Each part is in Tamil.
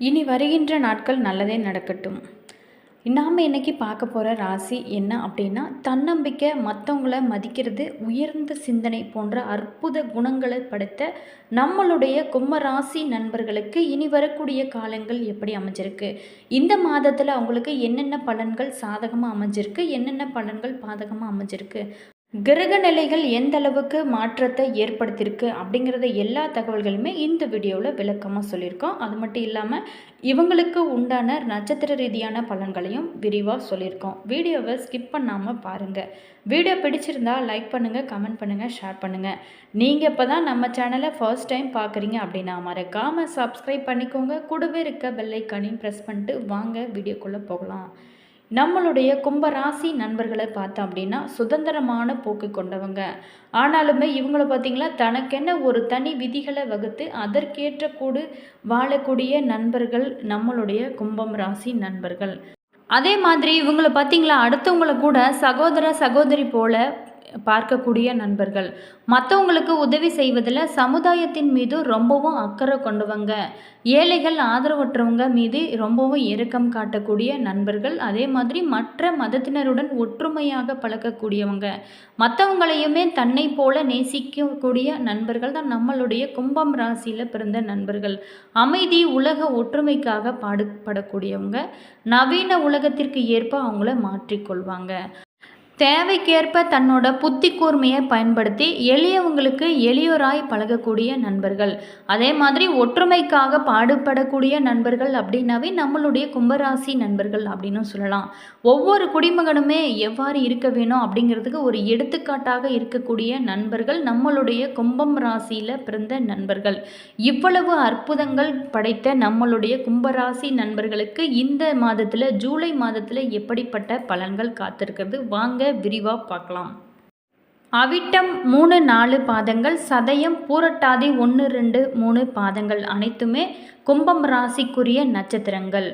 இனி வருகின்ற நாட்கள் நல்லதே நடக்கட்டும். நாம் இன்றைக்கி பார்க்க போகிற ராசி என்ன அப்படின்னா தன்னம்பிக்கை மற்றவங்கள மதிக்கிறது உயர்ந்த சிந்தனை போன்ற அற்புத குணங்களை படைத்த நம்மளுடைய கும்ப ராசி நண்பர்களுக்கு இனி வரக்கூடிய காலங்கள் எப்படி அமைஞ்சிருக்கு? இந்த மாதத்தில் அவங்களுக்கு என்னென்ன பலன்கள் சாதகமாக அமைஞ்சிருக்கு என்னென்ன பலன்கள் பாதகமாக அமைஞ்சிருக்கு? கிரக நிலைகள் எந்த அளவுக்கு மாற்றத்தை ஏற்படுத்தியிருக்கு அப்படிங்கிறத எல்லா தகவல்களுமே இந்த வீடியோவில் விளக்கமாக சொல்லியிருக்கோம். அது மட்டும் இல்லாமல் இவங்களுக்கு உண்டான நட்சத்திர ரீதியான பலன்களையும் விரிவாக சொல்லியிருக்கோம். வீடியோவை ஸ்கிப் பண்ணாமல் பாருங்கள் வீடியோ பிடிச்சிருந்தா லைக் பண்ணுங்கள் கமெண்ட் பண்ணுங்கள் ஷேர் பண்ணுங்கள் நீங்கள் இப்போ தான் நம்ம சேனலை ஃபர்ஸ்ட் டைம் பார்க்குறீங்க அப்படின்னா மறக்காமல் சப்ஸ்கிரைப் பண்ணிக்கோங்க. கூடவே இருக்க பெல்லைக்கானையும் ப்ரெஸ் பண்ணிட்டு வாங்க வீடியோக்குள்ளே போகலாம். நம்மளுடைய கும்பராசி நண்பர்களை பார்த்தோம் அப்படின்னா சுதந்திரமான போக்கு கொண்டவங்க. ஆனாலுமே இவங்கள பார்த்திங்களா தனக்கென்ன ஒரு தனி விதிகளை வகுத்து அதற்கேற்ற கூடு வாழக்கூடிய நண்பர்கள் நம்மளுடைய கும்பம் ராசி நண்பர்கள். அதே மாதிரி இவங்களை பார்த்தீங்களா அடுத்தவங்கள கூட சகோதர சகோதரி போல பார்க்கக்கூடிய நண்பர்கள். மற்றவங்களுக்கு உதவி செய்வதில் சமுதாயத்தின் மீது ரொம்பவும் அக்கறை கொண்டவங்க. ஏழைகள் ஆதரவற்றவங்க மீது ரொம்பவும் இரக்கம் காட்டக்கூடிய நண்பர்கள். அதே மாதிரி மற்ற மதத்தினருடன் ஒற்றுமையாக பழக்கக்கூடியவங்க. மற்றவங்களையுமே தன்னை போல நேசிக்கக்கூடிய நண்பர்கள் தான் நம்மளுடைய கும்பம் ராசியில் பிறந்த நண்பர்கள். அமைதி உலக ஒற்றுமைக்காக பாடுபடக்கூடியவங்க. நவீன உலகத்திற்கு ஏற்ப அவங்கள மாற்றிக்கொள்வாங்க. தேவைக்கேற்ப தன்னோட புத்தி கூர்மையை பயன்படுத்தி எளியவங்களுக்கு எளியோராய் பழகக்கூடிய நண்பர்கள். அதே மாதிரி ஒற்றுமைக்காக பாடுபடக்கூடிய நண்பர்கள் அப்படின்னாவே நம்மளுடைய கும்பராசி நண்பர்கள் அப்படின்னு சொல்லலாம். ஒவ்வொரு குடிமகனுமே எவ்வாறு இருக்க வேணும் அப்படிங்கிறதுக்கு ஒரு எடுத்துக்காட்டாக இருக்கக்கூடிய நண்பர்கள் நம்மளுடைய கும்பம் ராசியில் பிறந்த நண்பர்கள். இவ்வளவு அற்புதங்கள் படைத்த நம்மளுடைய கும்பராசி நண்பர்களுக்கு இந்த மாதத்தில் ஜூலை மாதத்தில் எப்படிப்பட்ட பலன்கள் காத்திருக்கிறது? வாங்க விரிவாக பார்க்கலாம். அவிட்டம் மூணு நாலு பாதங்கள் சதயம் பூரட்டாதி ஒன்று ரெண்டு மூணு பாதங்கள் அனைத்துமே கும்பம் ராசிக்குரிய நட்சத்திரங்கள்.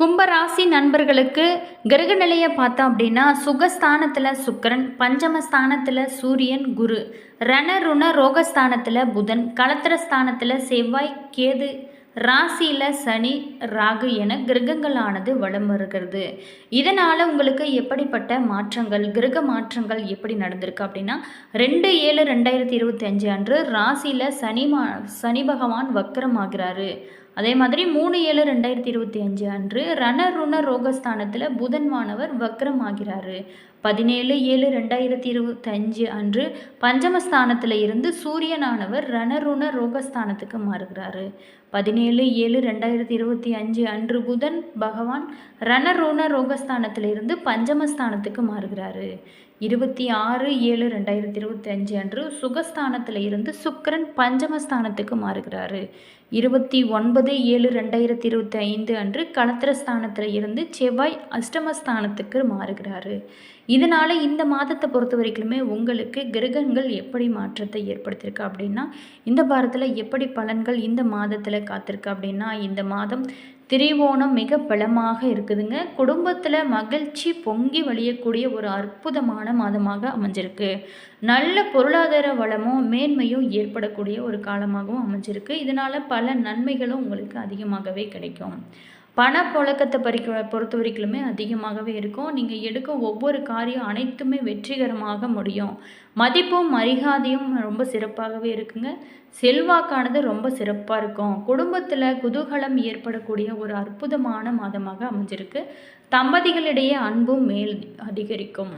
கும்பராசி நண்பர்களுக்கு கிரக நிலையை பார்த்தோம் அப்படின்னா சுகஸ்தானத்தில் சுக்கரன் பஞ்சமஸ்தானத்தில் சூரியன் குரு. ரணருண ரோகஸ்தானத்தில் புதன் கலத்திரஸ்தானத்தில் செவ்வாய் கேது ராசியில் சனி ராகு என கிரகங்களானது வலம் வருகிறது இதனால் உங்களுக்கு எப்படிப்பட்ட மாற்றங்கள் கிரக மாற்றங்கள் எப்படி நடந்திருக்கு அப்படின்னா ரெண்டு ஏழு ரெண்டாயிரத்தி இருபத்தி அஞ்சு அன்று ராசியில் சனி மா சனி பகவான் வக்கரமாகிறாரு. அதே மாதிரி மூணு ஏழு ரெண்டாயிரத்தி இருபத்தி அஞ்சு அன்று ரணருண ரோகஸ்தானத்தில் புதன் மாணவர் வக்ரம் ஆகிறாரு பதினேழு ஏழு ரெண்டாயிரத்தி இருபத்தஞ்சு அன்று பஞ்சமஸ்தானத்தில் இருந்து சூரியனானவர் ரணருண ரோகஸ்தானத்துக்கு மாறுகிறாரு. பதினேழு ஏழு ரெண்டாயிரத்தி இருபத்தி அஞ்சு அன்று புதன் பகவான் ரணருண ரோகஸ்தானத்தில் இருந்து பஞ்சமஸ்தானத்துக்கு மாறுகிறாரு. இருபத்தி ஆறு ஏழு ரெண்டாயிரத்தி இருபத்தி அஞ்சு அன்று சுகஸ்தானத்தில் இருந்து சுக்கரன் பஞ்சமஸ்தானத்துக்கு மாறுகிறாரு. இருபத்தி ஒன்பது ஏழு ரெண்டாயிரத்தி இருபத்தி ஐந்து அன்று களத்திரஸ்தானத்தில் இருந்து செவ்வாய் அஷ்டமஸ்தானத்துக்கு மாறுகிறாரு. இதனால் இந்த மாதத்தை பொறுத்த வரைக்குமே உங்களுக்கு கிரகங்கள் எப்படி மாற்றத்தை ஏற்படுத்தியிருக்கு அப்படின்னா இந்த வாரத்தில் எப்படி பலன்கள் இந்த மாதத்தில் காத்திருக்கு அப்படின்னா இந்த மாதம் திரிவோணம் மிக பலமாக இருக்குதுங்க. குடும்பத்தில் மகிழ்ச்சி பொங்கி வழியக்கூடிய ஒரு அற்புதமான மாதமாக அமைஞ்சிருக்கு. நல்ல பொருளாதார வளமும் மேன்மையும் ஏற்படக்கூடிய ஒரு காலமாகவும் அமைஞ்சிருக்கு. இதனால் பல நன்மைகளும் உங்களுக்கு அதிகமாகவே கிடைக்கும். பணப்புழக்கத்தை பறிக்க பொறுத்த வரைக்குமே அதிகமாகவே இருக்கும். நீங்கள் எடுக்கும் ஒவ்வொரு காரியம் அனைத்துமே வெற்றிகரமாக முடியும். மதிப்பும் மரியாதையும் ரொம்ப சிறப்பாகவே இருக்குங்க. செல்வாக்கானது ரொம்ப சிறப்பாக இருக்கும். குடும்பத்தில் குதூகலம் ஏற்படக்கூடிய ஒரு அற்புதமான மாதமாக அமைஞ்சிருக்கு. தம்பதிகளிடையே அன்பும் மேல் அதிகரிக்கும்.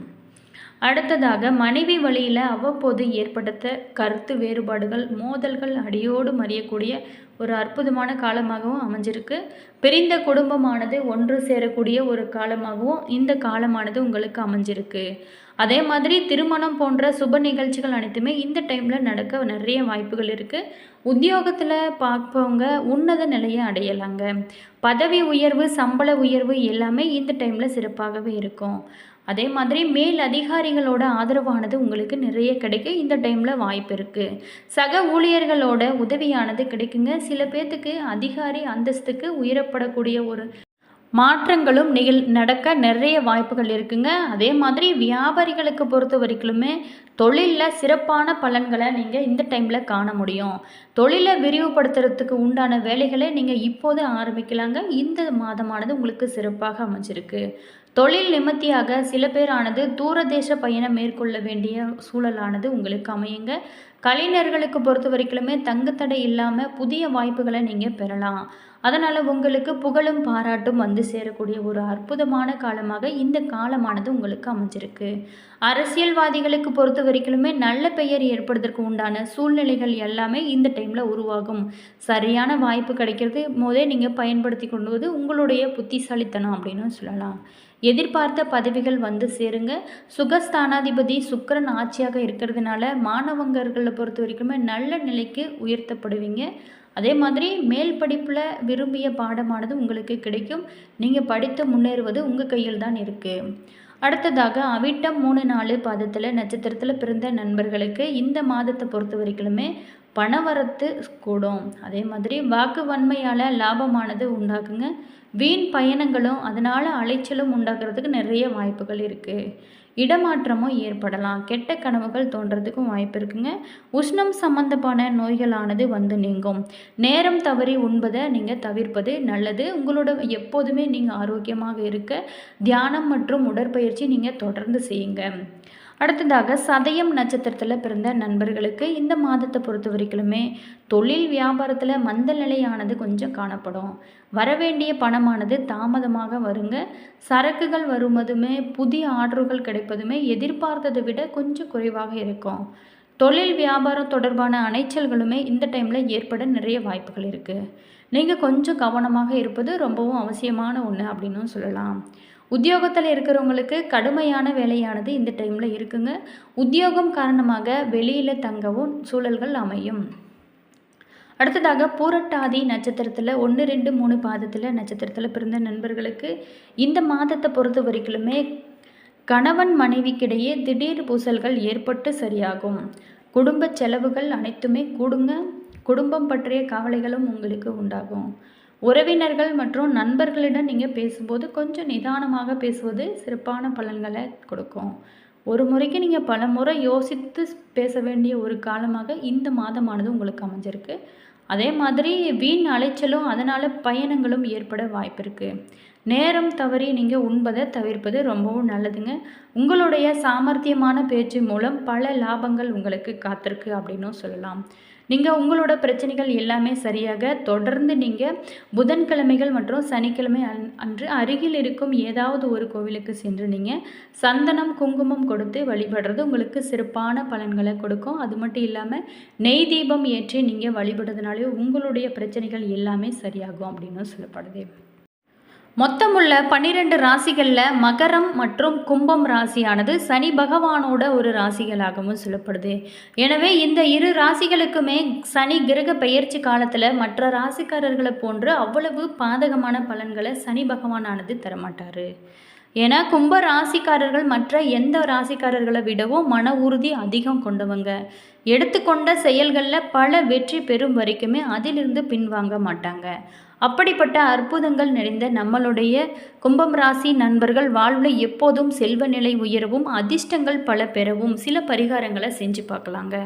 அடுத்ததாக மனைவி வழியில் அவ்வப்போது ஏற்படுத்த கருத்து வேறுபாடுகள் மோதல்கள் அடியோடு மறியக்கூடிய ஒரு அற்புதமான காலமாகவும் அமைஞ்சிருக்கு. பிரிந்த குடும்பமானது ஒன்று சேரக்கூடிய ஒரு காலமாகவும் இந்த காலமானது உங்களுக்கு அமைஞ்சிருக்கு. அதே மாதிரி திருமணம் போன்ற சுப நிகழ்ச்சிகள் அனைத்துமே இந்த டைமில் நடக்க நிறைய வாய்ப்புகள் இருக்குது உத்தியோகத்தில் பார்ப்பவங்க உன்னத நிலையை அடையலாங்க. பதவி உயர்வு சம்பள உயர்வு எல்லாமே இந்த டைமில் சிறப்பாகவே இருக்கும். அதே மாதிரி மேல் அதிகாரிகளோட ஆதரவானது உங்களுக்கு நிறைய கிடைக்க இந்த டைமில் வாய்ப்பு இருக்குது சக ஊழியர்களோட உதவியானது கிடைக்குங்க. சில பேர்த்துக்கு அதிகாரி அந்தஸ்துக்கு உயரப்படக்கூடிய ஒரு மாற்றங்களும் நிகழ் நடக்க நிறைய வாய்ப்புகள் இருக்குங்க. அதே மாதிரி வியாபாரிகளுக்கு பொறுத்த வரைக்குமே தொழிலில் சிறப்பான பலன்களை நீங்கள் இந்த டைமில் காண முடியும். தொழிலை விரிவுபடுத்துறதுக்கு உண்டான வேலைகளை நீங்கள் இப்போது ஆரம்பிக்கலாங்க. இந்த மாதமானது உங்களுக்கு சிறப்பாக அமைஞ்சிருக்கு. தொழில் நிமித்தியாக சில பேரானது தூரதேச பயணம் மேற்கொள்ள வேண்டிய சூழலானது உங்களுக்கு அமையுங்க. கலைஞர்களுக்கு பொறுத்த வரைக்குமே தங்குத்தடை இல்லாமல் புதிய வாய்ப்புகளை நீங்கள் பெறலாம். அதனால் உங்களுக்கு புகழும் பாராட்டும் வந்து சேரக்கூடிய ஒரு அற்புதமான காலமாக இந்த காலமானது உங்களுக்கு அமைஞ்சிருக்கு. அரசியல்வாதிகளுக்கு பொறுத்த வரைக்குமே நல்ல பெயர் ஏற்படுவதற்கு உண்டான சூழ்நிலைகள் எல்லாமே இந்த டைமில் உருவாகும். சரியான வாய்ப்பு கிடைக்கிறது போதே நீங்கள் பயன்படுத்தி கொண்டுவது உங்களுடைய புத்திசாலித்தனம் அப்படின்னு சொல்லலாம். எதிர்பார்த்த பதவிகள் வந்து சேருங்க. சுகஸ்தானாதிபதி சுக்கரன் ஆட்சியாக இருக்கிறதுனால மாணவங்கர்களை பொறுத்த வரைக்குமே நல்ல நிலைக்கு உயர்த்தப்படுவீங்க. அதே மாதிரி மேல் படிப்பில் விரும்பிய பாடமானது உங்களுக்கு கிடைக்கும். நீங்கள் படித்து முன்னேறுவது உங்கள் கையில் தான் இருக்குது அடுத்ததாக அவிட்டம் மூணு நாலு பாதத்தில் நட்சத்திரத்தில் பிறந்த நண்பர்களுக்கு இந்த மாதத்தை பொறுத்த வரைக்குமே பணவரத்து கூடும். அதே மாதிரி வாக்கு வன்மையால் லாபமானது உண்டாக்குங்க. வீண் பயணங்களும் அதனால் அலைச்சலும் உண்டாக்குறதுக்கு நிறைய வாய்ப்புகள் இருக்குது இடமாற்றமும் ஏற்படலாம். கெட்ட கனவுகள் தோன்றதுக்கும் வாய்ப்பு இருக்குங்க. உஷ்ணம் சம்பந்தமான நோய்களானது வந்து நீங்கும். நேரம் தவறி உண்பதை நீங்கள் தவிர்ப்பது நல்லது. உங்களோட எப்போதுமே நீங்கள் ஆரோக்கியமாக இருக்க தியானம் மற்றும் உடற்பயிற்சி நீங்கள் தொடர்ந்து செய்யுங்க. அடுத்ததாக சதயம் நட்சத்திரத்தில் பிறந்த நண்பர்களுக்கு இந்த மாதத்தை பொறுத்த வரைக்குமே தொழில் வியாபாரத்தில் மந்த நிலையானது கொஞ்சம் காணப்படும். வரவேண்டிய பணமானது தாமதமாக வருங்க. சரக்குகள் வருவதுமே புதிய ஆர்டர்கள் கிடைப்பதுமே எதிர்பார்த்ததை விட கொஞ்சம் குறைவாக இருக்கும். தொழில் வியாபாரம் தொடர்பான அணைச்சல்களுமே இந்த டைமில் ஏற்பட நிறைய வாய்ப்புகள் இருக்குது நீங்கள் கொஞ்சம் கவனமாக இருப்பது ரொம்பவும் அவசியமான ஒன்று அப்படின்னு சொல்லலாம். உத்தியோகத்தில் இருக்கிறவங்களுக்கு கடுமையான வேலையானது இந்த டைமில் இருக்குங்க. உத்தியோகம் காரணமாக வெளியில் தங்கவும் சூழல்கள் அமையும். அடுத்ததாக பூரட்டாதி நட்சத்திரத்தில் ஒன்று ரெண்டு மூணு பாதத்தில் நட்சத்திரத்தில் பிறந்த நண்பர்களுக்கு இந்த மாதத்தை பொறுத்த வரைக்குமே கணவன் மனைவிக்கிடையே திடீர் பூசல்கள் ஏற்பட்டு சரியாகும். குடும்ப செலவுகள் அனைத்துமே கூடுங்க. குடும்பம் பற்றிய கவலைகளும் உங்களுக்கு உண்டாகும். உறவினர்கள் மற்றும் நண்பர்களிடம் நீங்கள் பேசும்போது கொஞ்சம் நிதானமாக பேசுவது சிறப்பான பலன்களை கொடுக்கும். ஒரு முறைக்கு நீங்கள் பல முறை யோசித்து பேச வேண்டிய ஒரு காலமாக இந்த மாதமானது உங்களுக்கு அமைஞ்சிருக்கு. அதே மாதிரி வீண் அலைச்சலும் அதனால் பயணங்களும் ஏற்பட வாய்ப்பு இருக்குது நேரம் தவறி நீங்கள் உண்பதை தவிர்ப்பது ரொம்பவும் நல்லதுங்க. உங்களுடைய சாமர்த்தியமான பேச்சு மூலம் பல லாபங்கள் உங்களுக்கு காத்திருக்கு அப்படின்னும் சொல்லலாம். நீங்கள் உங்களோட பிரச்சனைகள் எல்லாமே சரியாக தொடர்ந்து நீங்கள் புதன்கிழமைகள் மற்றும் சனிக்கிழமை அன்று அருகில் இருக்கும் ஏதாவது ஒரு கோவிலுக்கு சென்று நீங்கள் சந்தனம் குங்குமம் கொடுத்து வழிபடுறது உங்களுக்கு சிறப்பான பலன்களை கொடுக்கும். அது மட்டும் இல்லாமல் நெய் தீபம் ஏற்றி நீங்கள் வழிபடுறதுனாலே உங்களுடைய பிரச்சனைகள் எல்லாமே சரியாகும் அப்படின்னு சொல்லப்படுது. மொத்தமுள்ள பன்னிரெண்டு ராசிகளில் மகரம் மற்றும் கும்பம் ராசியானது சனி பகவானோட ஒரு ராசிகளாகவும் சொல்லப்படுது. எனவே இந்த இரு ராசிகளுக்குமே சனி கிரக பெயர்ச்சி காலத்தில் மற்ற ராசிக்காரர்களை போன்று அவ்வளவு பாதகமான பலன்களை சனி பகவானானது தரமாட்டார். ஏன்னா கும்ப ராசிக்காரர்கள் மற்ற எந்த ராசிக்காரர்களை விடவும் மன உறுதி அதிகம் கொண்டவங்க. எடுத்துக்கொண்ட செயல்களில் பல வெற்றி பெறும் வரைக்குமே அதிலிருந்து பின்வாங்க மாட்டாங்க. அப்படிப்பட்ட அற்புதங்கள் நிறைந்த நம்மளுடைய கும்பம் ராசி நண்பர்கள் வாழ்வில் எப்போதும் செல்வ நிலை உயரவும் அதிர்ஷ்டங்கள் பல பெறவும் சில பரிகாரங்களை செஞ்சு பார்க்கலாங்க.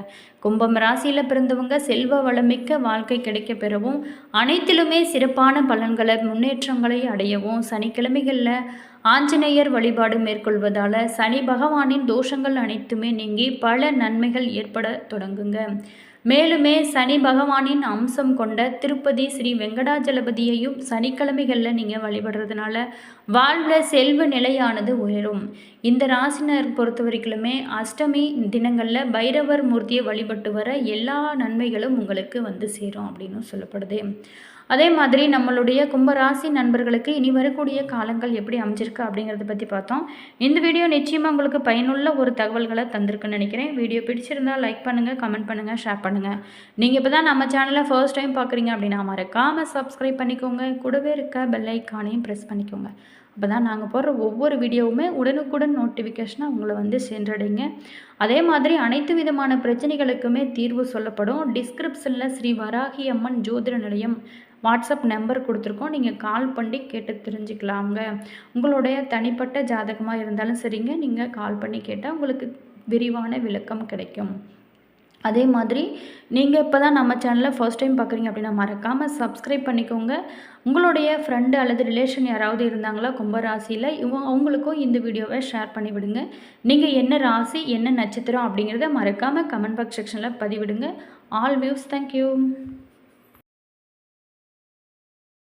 கும்பம் ராசியில் பிறந்தவங்க செல்வ வளமிக்க வாழ்க்கை கிடைக்க பெறவும் அனைத்திலுமே சிறப்பான பலன்களை முன்னேற்றங்களை அடையவும் சனிக்கிழமைகளில் ஆஞ்சநேயர் வழிபாடு மேற்கொள்வதால் சனி பகவானின் தோஷங்கள் அனைத்துமே நீங்கி பல நன்மைகள் ஏற்பட தொடங்குங்க. மேலுமே சனி பகவானின் அம்சம் கொண்ட திருப்பதி ஸ்ரீ வெங்கடாஜலபதியையும் சனிக்கிழமைகளில் நீங்கள் வழிபடுறதுனால வாழ்வில் செல்வ நிலையானது உயரும். இந்த ராசினர் பொறுத்த வரைக்குமே அஷ்டமி தினங்களில் பைரவர் மூர்த்தியை வழிபட்டு வர எல்லா நன்மைகளும் உங்களுக்கு வந்து சேரும் அப்படின்னு சொல்லப்படுது. அதே மாதிரி நம்மளுடைய கும்பராசி நண்பர்களுக்கு இனி வரக்கூடிய காலங்கள் எப்படி அமைஞ்சிருக்கு அப்படிங்கிறத பற்றி பார்த்தோம். இந்த வீடியோ நிச்சயமாக உங்களுக்கு பயனுள்ள ஒரு தகவல்களை தந்திருக்குன்னு நினைக்கிறேன். வீடியோ பிடிச்சிருந்தால் லைக் பண்ணுங்கள் கமெண்ட் பண்ணுங்கள் ஷேர் பண்ணுங்கள் நீங்கள் இப்போ தான் நம்ம சேனலை ஃபர்ஸ்ட் டைம் பார்க்குறீங்க அப்படின்னா மறக்காமல் சப்ஸ்கிரைப் பண்ணிக்கோங்க. கூடவே இருக்க பெல் ஐக்கானையும் ப்ரெஸ் பண்ணிக்கோங்க. அப்போ தான் நாங்கள் போடுற ஒவ்வொரு வீடியோவுமே உடனுக்குடன் நோட்டிஃபிகேஷனாக உங்களை வந்து சென்றடைங்க. அதே மாதிரி அனைத்து விதமான பிரச்சனைகளுக்குமே தீர்வு சொல்லப்படும். டிஸ்கிரிப்ஷனில் ஸ்ரீ வராகி அம்மன் ஜோதிட நிலையம் வாட்ஸ்அப் நம்பர் கொடுத்துருக்கோம். நீங்கள் கால் பண்ணி கேட்டு தெரிஞ்சுக்கலாங்க உங்களுடைய தனிப்பட்ட ஜாதகமாக இருந்தாலும் சரிங்க. நீங்கள் கால் பண்ணி கேட்டால் உங்களுக்கு விரிவான விளக்கம் கிடைக்கும். அதே மாதிரி நீங்கள் இப்போ தான் நம்ம சேனலில் ஃபர்ஸ்ட் டைம் பார்க்குறீங்க அப்படின்னா மறக்காமல் சப்ஸ்கிரைப் பண்ணிக்கோங்க. உங்களுடைய ஃப்ரெண்டு அல்லது ரிலேஷன் யாராவது இருந்தாங்களா கும்பராசியில் இவங்க அவங்களுக்கும் இந்த வீடியோவை ஷேர் பண்ணி விடுங்க நீங்கள் என்ன ராசி என்ன நட்சத்திரம் அப்படிங்கிறத மறக்காமல் கமெண்ட் பாக்ஸ் செக்ஷனில் பதிவிடுங்க. All views thank you